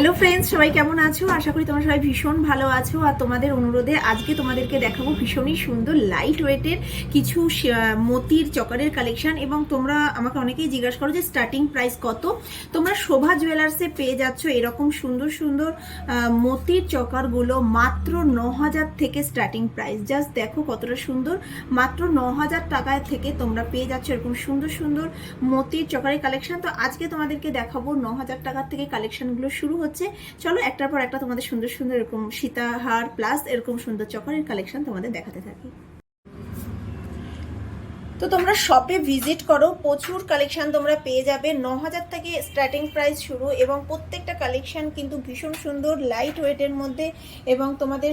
Hello friends সবাই কেমন আছো? আশা করি তোমরা সবাই ভীষণ ভালো আছো। আর তোমাদের অনুরোধে আজকে তোমাদেরকে দেখাবো ভীষণই সুন্দর লাইট ওয়েটের কিছু মতির চকারের কালেকশন এবং তোমরা আমাকে অনেকেই জিজ্ঞাসা করো যে স্টার্টিং প্রাইস কত? তোমরা শোভা জুয়েলার্সে পেয়ে যাচ্ছ এরকম সুন্দর সুন্দর মতির চকারগুলো মাত্র ন হাজার থেকে স্টার্টিং প্রাইস জাস্ট দেখো কতটা সুন্দর। মাত্র ন হাজার টাকায় থেকে তোমরা পেয়ে যাচ্ছ এরকম সুন্দর সুন্দর মতির চকারের কালেকশন তো আজকে তোমাদেরকে দেখাবো ন হাজার টাকার থেকে কালেকশনগুলো শুরু হচ্ছে। চলো একটার পর একটা তোমাদের সুন্দর সুন্দর এরকম সীতাহার প্লাস এরকম সুন্দর চকরের কালেকশন তোমাদের দেখাতে থাকি। তো তোমরা শপে ভিজিট করো, প্রচুর কালেকশন তোমরা পেয়ে যাবে। ন হাজার থেকে স্টার্টিং প্রাইস শুরু এবং প্রত্যেকটা কালেকশন কিন্তু ভীষণ সুন্দর লাইট ওয়েটের মধ্যে এবং তোমাদের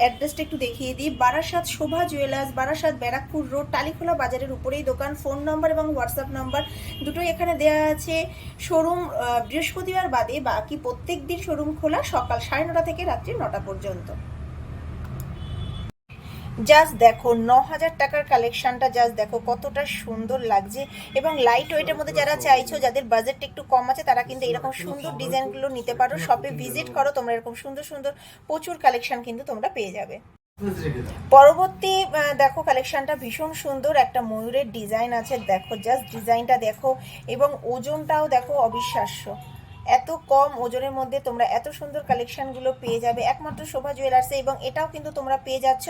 অ্যাড্রেসটা একটু দেখিয়ে দিই। বারাসাত শোভা জুয়েলার্স বারাসাত ব্যারাকপুর রোড টালিখোলা বাজারের উপরেই দোকান। ফোন নম্বর এবং হোয়াটসঅ্যাপ নম্বর দুটোই এখানে দেওয়া আছে। শোরুম বৃহস্পতিবার বাদে বাকি প্রত্যেক দিন শোরুম খোলা সকাল সাড়ে নটা থেকে রাত্রি নটা পর্যন্ত। জাস্ট দেখো ন হাজার টাকার কালেকশনটা জাস্ট দেখো কতটা সুন্দর লাগছে। এবং লাইট ওয়েটের মধ্যে যারা চাইছো যাদের বাজেট একটু কম আছে তারা কিন্তু এরকম সুন্দর ডিজাইনগুলো নিতে পারো। শপে ভিজিট করো তোমরা এরকম সুন্দর সুন্দর প্রচুর কালেকশন কিন্তু তোমরা পেয়ে যাবে। পরবর্তী দেখো কালেকশনটা ভীষণ সুন্দর। একটা ময়ূরের ডিজাইন আছে দেখো জাস্ট ডিজাইনটা দেখো। এবং ওজনটাও দেখো অবিশ্বাস্য। এত কম ওজনের মধ্যে তোমরা এত সুন্দর কালেকশনগুলো পেয়ে যাবে। একমাত্র শোভা জুয়েলার্সে এবং এটাও কিন্তু তোমরা পেয়ে যাচ্ছ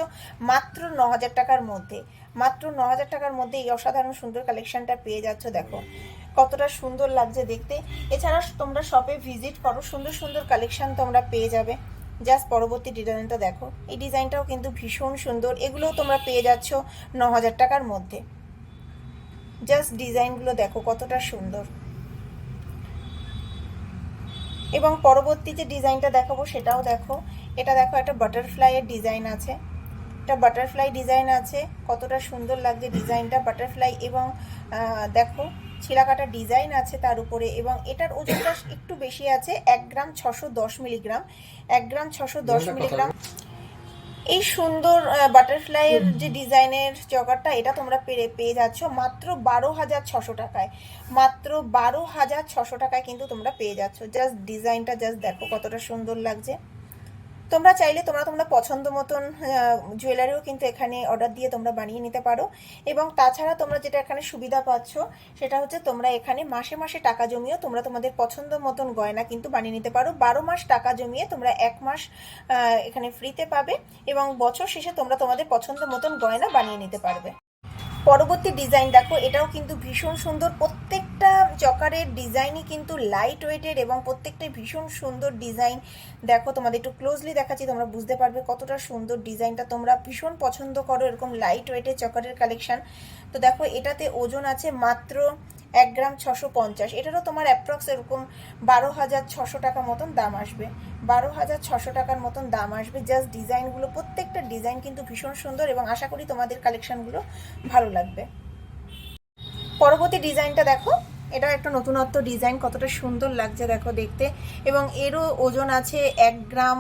মাত্র ন হাজার টাকার মধ্যে। মাত্র ন হাজার টাকার মধ্যে এই অসাধারণ সুন্দর কালেকশনটা পেয়ে যাচ্ছ, দেখো। কতটা সুন্দর লাগছে দেখতে। এছাড়া তোমরা শপে ভিজিট করো, সুন্দর সুন্দর কালেকশন তোমরা পেয়ে যাবে। জাস্ট পরবর্তী ডিজাইনটা দেখো। এই ডিজাইনটাও কিন্তু ভীষণ সুন্দর। এগুলোও তোমরা পেয়ে যাচ্ছ ন হাজার টাকার মধ্যে। জাস্ট ডিজাইনগুলো দেখো কতটা সুন্দর। এবং পরবর্তী যে ডিজাইনটা দেখাবো সেটাও দেখো। এটা দেখো একটা বাটারফ্লাইয়ের ডিজাইন আছে। একটা বাটারফ্লাই ডিজাইন আছে। কতটা সুন্দর লাগছে ডিজাইনটা বাটারফ্লাই এবং দেখো ছিলাকাটা ডিজাইন আছে তার উপরে এবং এটার ওজনটা একটু বেশি আছে এক গ্রাম ছশো দশ মিলিগ্রাম। এক গ্রাম ছশো দশ মিলিগ্রাম। এই সুন্দর বাটারফ্লাইয়ের যে ডিজাইনের চকারটা এটা তোমরা পেয়ে পেয়ে যাচ্ছ মাত্র বারো হাজার ছশো টাকায়। মাত্র বারো হাজার ছশো টাকায় কিন্তু তোমরা পেয়ে যাচ্ছ। জাস্ট ডিজাইনটা জাস্ট দেখো কতটা সুন্দর লাগছে। তোমরা চাইলে তোমরা তোমরা পছন্দ মতন জুয়েলারিও কিন্তু এখানে অর্ডার দিয়ে তোমরা বানিয়ে নিতে পারো। এবং তাছাড়া তোমরা যেটা এখানে সুবিধা পাচ্ছ, সেটা হচ্ছে তোমরা এখানে মাসে মাসে টাকা জমিয়েও তোমরা তোমাদের পছন্দ মতন গয়না কিন্তু বানিয়ে নিতে পারো। বারো মাস টাকা জমিয়ে তোমরা এক মাস এখানে ফ্রিতে পাবে এবং বছর শেষে তোমরা তোমাদের পছন্দ মতন গয়না বানিয়ে নিতে পারবে। পরবর্তী ডিজাইন দেখো, এটাও কিন্তু ভীষণ সুন্দর। প্রত্যেকটা চকারের ডিজাইনই কিন্তু লাইট ওয়েটের এবং প্রত্যেকটাই ভীষণ সুন্দর ডিজাইন দেখো, তোমাদের একটু ক্লোজলি দেখাচ্ছি, তোমরা বুঝতে পারবে কতটা সুন্দর ডিজাইনটা তোমরা ভীষণ পছন্দ করো এরকম লাইট ওয়েটের চকারের কালেকশান তো দেখো, এটাতে ওজন আছে মাত্র এক গ্রাম ছশো পঞ্চাশ। এটারও তোমার অ্যাপ্রক্স এরকম বারো হাজার ছশো টাকা মতন দাম আসবে। বারো হাজার ছশো টাকার মতন দাম আসবে। জাস্ট ডিজাইনগুলো প্রত্যেকটা ডিজাইন কিন্তু ভীষণ সুন্দর এবং আশা করি তোমাদের কালেকশানগুলো ভালো লাগবে। পরবর্তী ডিজাইনটা দেখো। এটা একটা নতুনত্ব ডিজাইন কতটা সুন্দর লাগছে দেখো দেখতে। এবং এরও ওজন আছে এক গ্রাম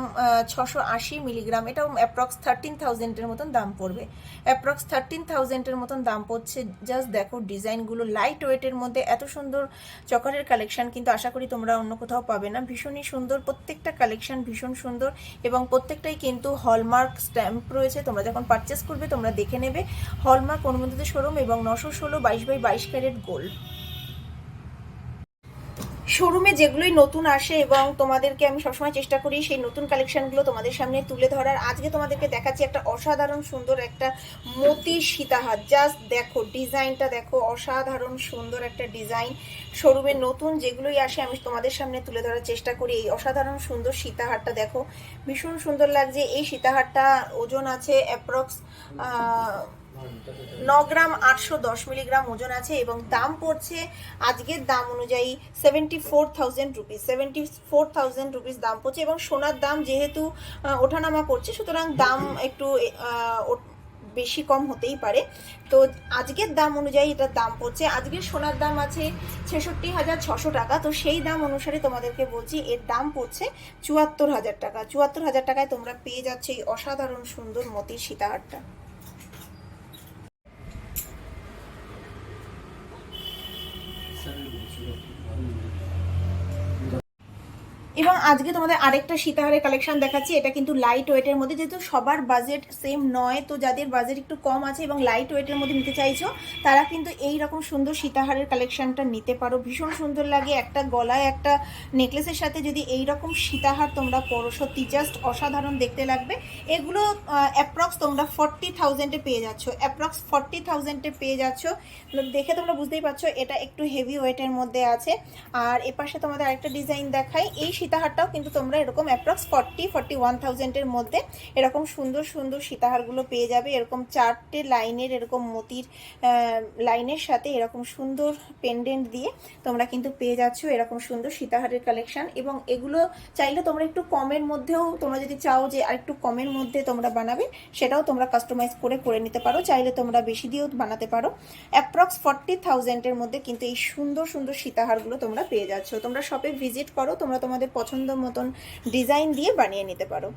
ছশো আশি মিলিগ্রাম এটাও অ্যাপ্রক্স থার্টিন থাউজেন্ডের মতন দাম পড়বে। অ্যাপ্রক্স থার্টিন থাউজেন্ডের মতন দাম পড়ছে। জাস্ট দেখো ডিজাইনগুলো লাইট ওয়েটের মধ্যে এত সুন্দর চকারের কালেকশন কিন্তু আশা করি তোমরা অন্য কোথাও পাবে না। ভীষণই সুন্দর, প্রত্যেকটা কালেকশন ভীষণ সুন্দর এবং প্রত্যেকটাই কিন্তু হলমার্ক স্ট্যাম্প রয়েছে। তোমরা যখন পারচেস করবে তোমরা দেখে নেবে। হলমার্ক অনুমোদিত শোরুম এবং নশো ষোলো বাইশ বাই বাইশ ক্যারেট গোল্ড শোরুমে যেগুলোই নতুন আসে এবং তোমাদেরকে আমি সবসময় চেষ্টা করি সেই নতুন কালেকশনগুলো তোমাদের সামনে তুলে ধরার। আজকে তোমাদেরকে দেখাচ্ছি একটা অসাধারণ সুন্দর একটা মতি সীতাহার। জাস্ট দেখো ডিজাইনটা দেখো, অসাধারণ সুন্দর একটা ডিজাইন শোরুমে নতুন যেগুলোই আসে, আমি তোমাদের সামনে তুলে ধরার চেষ্টা করি। এই অসাধারণ সুন্দর সীতাহারটা দেখো। ভীষণ সুন্দর লাগছে। এই সীতাহারটা ওজন আছে অ্যাপ্রক্স ন গ্রাম আটশো দশ মিলিগ্রাম ওজন আছে এবং দাম পড়ছে আজকের দাম অনুযায়ী seventy four thousand rupees seventy four thousand rupees দাম পড়ছে এবং সোনার দাম যেহেতু ওঠানামা করছে, সুতরাং দাম একটু বেশি কম হতেই পারে। তো আজকের দাম অনুযায়ী এটার দাম পড়ছে। আজকের সোনার দাম আছে ছেষট্টি হাজার ছশো টাকা। তো সেই দাম অনুসারে তোমাদেরকে বলছি, এর দাম পড়ছে চুয়াত্তর হাজার টাকা। চুয়াত্তর হাজার টাকায় তোমরা পেয়ে যাচ্ছে এই অসাধারণ সুন্দর মতির সীতাহারটা। এবং আজকে তোমাদের আরেকটা সীতাহারের কালেকশন দেখাচ্ছি, এটা কিন্তু লাইট ওয়েটের মধ্যে, যেহেতু সবার বাজেট সেম নয়, তো যাদের বাজেট একটু কম আছে এবং লাইট ওয়েটের মধ্যে নিতে চাইছো, তারা কিন্তু এই রকম সুন্দর সীতাহারের কালেকশনটা নিতে পারো। ভীষণ সুন্দর লাগে, একটা গলায় একটা নেকলেসের সাথে যদি এই রকম সীতাহার তোমরা পরো সত্যি জাস্ট অসাধারণ দেখতে লাগবে। এগুলো অ্যাপ্রক্স তোমরা ফর্টি থাউজেন্ডে পেয়ে যাচ্ছ অ্যাপ্রক্স ফর্টি থাউজেন্ডে পেয়ে যাচ্ছ। দেখে তোমরা বুঝতেই পারছ, এটা একটু হেভি ওয়েটের মধ্যে আছে। আর এপাশে তোমাদের আরেকটা ডিজাইন দেখাই, এই সীতাহারটাও কিন্তু তোমরা এরকম অ্যাপ্রক্স ফর্টি ফর্টি ওয়ান থাউজেন্ডের মধ্যে এরকম সুন্দর সুন্দর সীতাহারগুলো পেয়ে যাবে। এরকম চারটে লাইনের এরকম মতির লাইনের সাথে এরকম সুন্দর পেন্ডেন্ট দিয়ে তোমরা কিন্তু পেয়ে যাচ্ছ এরকম সুন্দর সীতাহারের কালেকশন এবং এগুলো চাইলে তোমরা একটু কমের মধ্যেও, তোমরা যদি চাও যে আর একটু কমের মধ্যে তোমরা বানাবে, সেটাও তোমরা কাস্টমাইজ করে করে নিতে পারো। চাইলে তোমরা বেশি দিয়েও বানাতে পারো। অ্যাপ্রক্স ফর্টি থাউজেন্ডের মধ্যে কিন্তু এই সুন্দর সুন্দর সীতাহারগুলো তোমরা পেয়ে যাচ্ছ। তোমরা শপে ভিজিট করো, তোমরা তোমাদের পছন্দ মতন ডিজাইন দিয়ে বানিয়ে নিতে পারো।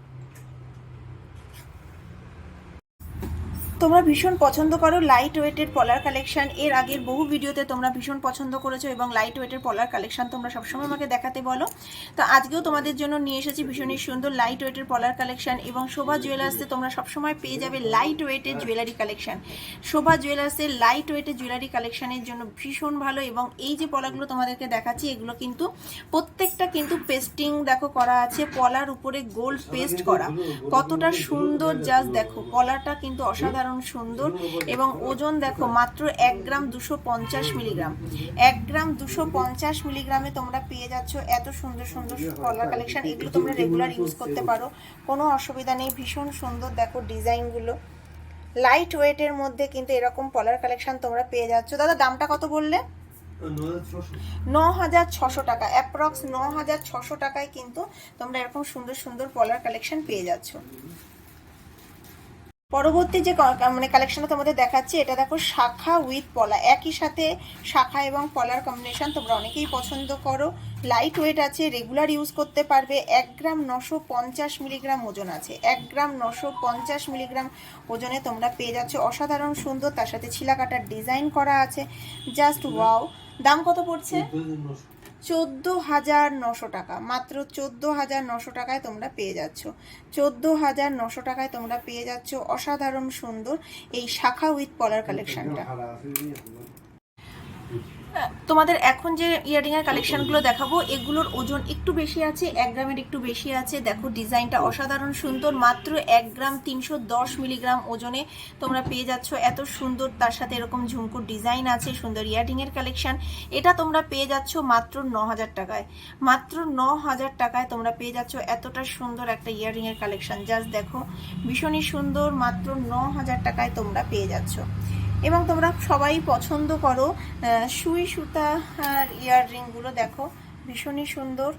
তোমরা ভীষণ পছন্দ করো লাইট ওয়েটের পলার কালেকশন এর আগের বহু ভিডিওতে তোমরা ভীষণ পছন্দ করেছ এবং লাইট ওয়েটের পলার কালেকশন তোমরা সবসময় আমাকে দেখাতে বলো। তো আজকেও তোমাদের জন্য নিয়ে এসেছি ভীষণই সুন্দর লাইট ওয়েটের পলার কালেকশন এবং শোভা জুয়েলার্সে তোমরা সবসময় পেয়ে যাবে লাইট ওয়েটের জুয়েলারি কালেকশন শোভা জুয়েলার্সের লাইট ওয়েটের জুয়েলারি কালেকশনের জন্য ভীষণ ভালো এবং এই যে পলাগুলো তোমাদেরকে দেখাচ্ছি, এগুলো কিন্তু প্রত্যেকটা কিন্তু পেস্টিং দেখো করা আছে, পলার উপরে গোল্ড পেস্ট করা। কতটা সুন্দর জাস্ট দেখো, পলাটা কিন্তু অসাধারণ সুন্দর এবং ওজন দেখো মাত্র এক গ্রাম দুশো পঞ্চাশ মিলিগ্রাম। এক গ্রাম দুশো পঞ্চাশ মিলিগ্রামে তোমরা পেয়ে যাচ্ছ এত সুন্দর সুন্দর পলার কালেকশন এগুলো তোমরা রেগুলার ইউজ করতে পারো। কোনো অসুবিধা নেই। ভীষণ সুন্দর দেখো ডিজাইনগুলো। লাইট ওয়েটের মধ্যে কিন্তু এরকম পলার কালেকশন তোমরা পেয়ে যাচ্ছ। দাদা, দামটা কত বললে? ন হাজার ছশো টাকা। অ্যাপ্রক্স ন হাজার ছশো টাকায় কিন্তু তোমরা এরকম সুন্দর সুন্দর পলার কালেকশন পেয়ে যাচ্ছ। পরবর্তী যে মানে কালেকশনটা তোমাদের দেখাচ্ছি, এটা দেখো শাখা উইথ পলা। একই সাথে শাখা এবং পলার কম্বিনেশন তোমরা অনেকেই পছন্দ করো। লাইট ওয়েট আছে রেগুলার ইউজ করতে পারবে। এক গ্রাম নশো পঞ্চাশ মিলিগ্রাম ওজন আছে। এক গ্রাম নশো পঞ্চাশ মিলিগ্রাম ওজনে তোমরা পেয়ে যাচ্ছ। অসাধারণ সুন্দর, তার সাথে ছিলাকাটার ডিজাইন করা আছে। জাস্ট ওয়াও দাম কত পড়ছে? চোদ্দ হাজার নশো টাকা। মাত্র চোদ্দ হাজার নশো টাকায় তোমরা পেয়ে যাচ্ছ। চোদ্দ হাজার নশো টাকায় তোমরা পেয়ে যাচ্ছ অসাধারণ সুন্দর এই শাখা উইথ পলার কালেকশনটা তোমাদের এখন যে ইয়ারিং এর কালেকশনগুলো দেখাবো, এগুলোর ওজন একটু বেশি আছে, এক গ্রামের একটু বেশি আছে। দেখো, ডিজাইনটা অসাধারণ সুন্দর, মাত্র এক গ্রাম তিনশো দশ মিলিগ্রাম ওজনে তোমরা পেয়ে যাচ্ছ। এত সুন্দর, তার সাথে এরকম ঝুমকুর ডিজাইন আছে, সুন্দর ইয়ারিং এর কালেকশন এটা তোমরা পেয়ে যাচ্ছ মাত্র ন হাজার টাকায়। মাত্র ন হাজার টাকায় তোমরা পেয়ে যাচ্ছ এতটা সুন্দর একটা ইয়ারিং এর কালেকশন জাস্ট দেখো, ভীষণই সুন্দর, মাত্র ন হাজার টাকায় তোমরা পেয়ে যাচ্ছ। এবং তোমরা সবাই পছন্দ করো সুই সুতা আর ইয়ার ইয়াররিংগুলো দেখো, ভীষণই সুন্দর।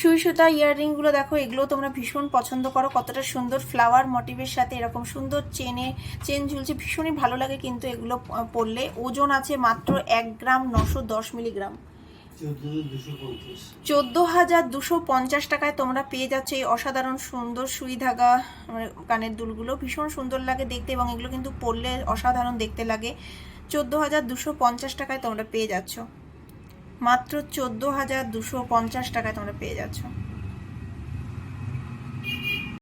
সুই সুতা ইয়াররিংগুলো দেখো, এগুলো তোমরা ভীষণ পছন্দ করো, কতটা সুন্দর ফ্লাওয়ার মোটিভের সাথে, এরকম সুন্দর চেনে, চেন ঝুলছে, ভীষণই ভালো লাগে কিন্তু এগুলো পরলে। ওজন আছে মাত্র এক গ্রাম নশো দশ মিলিগ্রাম। চোদ্দ হাজার দুশো পঞ্চাশ টাকায় তোমরা পেয়ে যাচ্ছ এই অসাধারণ সুন্দর সুই ধাগা মানে কানের দুলগুলো। ভীষণ সুন্দর লাগে দেখতে এবং এগুলো কিন্তু পরলে অসাধারণ দেখতে লাগে। চোদ্দ হাজার দুশো পঞ্চাশ টাকায় তোমরা পেয়ে যাচ্ছ। মাত্র চোদ্দ হাজার দুশো পঞ্চাশ টাকায় তোমরা পেয়ে যাচ্ছ।